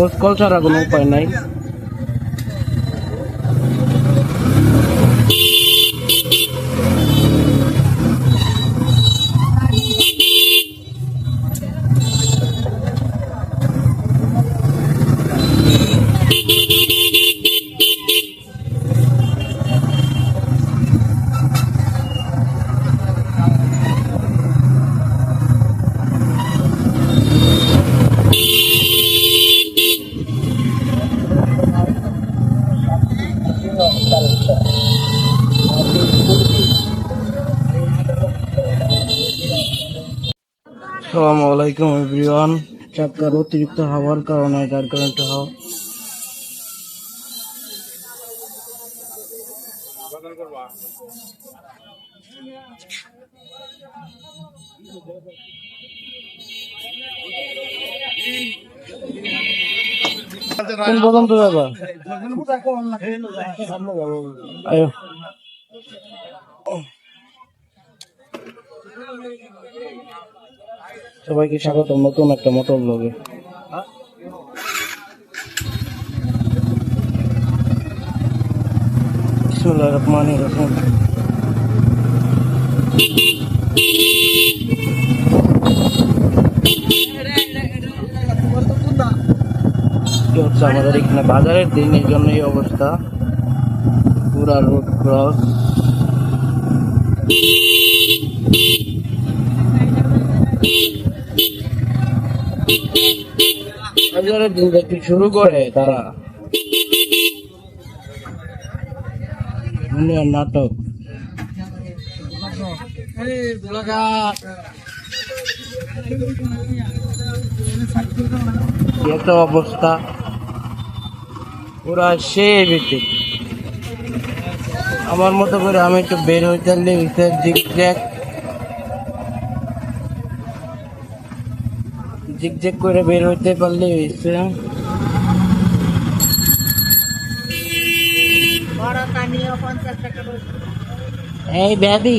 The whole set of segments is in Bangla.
খোঁজ কল ছাড়া কোনো উপায় নাই। আসসালামু আলাইকুম এভরিওয়ান। চাকার অতিরিক্ত হাওয়ার কারণে যার কারণে হাওয়া কোন পর্যন্ত সবাইকে স্বাগত নতুন একটা মোটর ব্লগে। হচ্ছে আমাদের এখানে? বাজারের দিন এই জন্য এই অবস্থা। পুরা রোড ক্রস দেখতে শুরু করে তারা নাটক। অবস্থা। পুরা সে ভিত্তিক আমার মতো করে আমি একটু বের হইতে পারলে জিগজ্যাগ। জিগজ্যাগ করে বের হইতে পারলে হয়েছে এই ব্যাধি।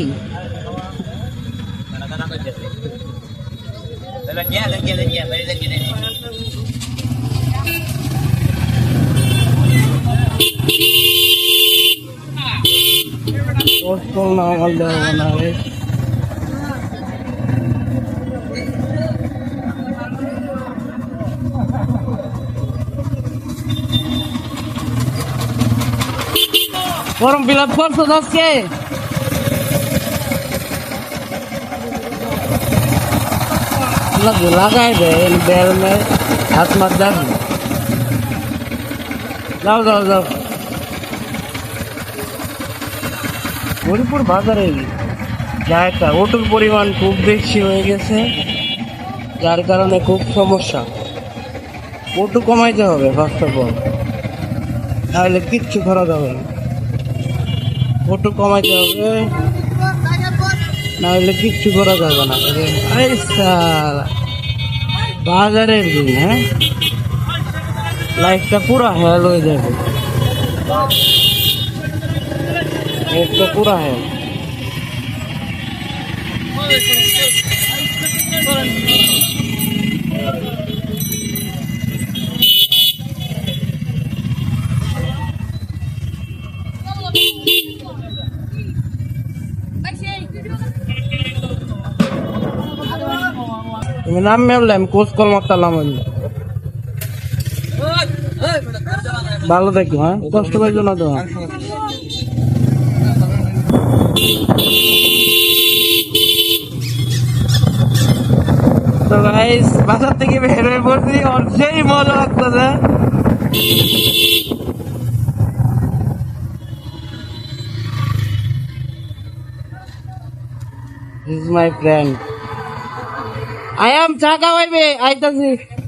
হলে হবে না ফর্ম ফিল আপ করছ আজকে? লাগাই দে বের মে, হাত মার দাম যাও হরিপুর বাজারে জায়গা, ওটুর পরিমাণ খুব বেশি হয়ে গেছে, যার কারণে খুব সমস্যা। ওটু কমাইতে হবে বাস্তব তাহলে কিচ্ছু খরচ হবে না। ওটু কমাইতে হবে। নাহলে কিচ্ছু করা যাবে না। বাজারের দিন হ্যাঁ? লাইফটা পুরো হেল হয়ে যাবে। লাইফটা পুরো হেল নাম মেললে আমি কোচ কল মারতাম ভালো দেখো হ্যাঁ? কষ্ট পাইছো না তো? তো গাইস বাসার থেকে বের হয়ে পড়ছি ওর মজা লাগতেছে। This is my friend. I am Chaka YB. I don't see.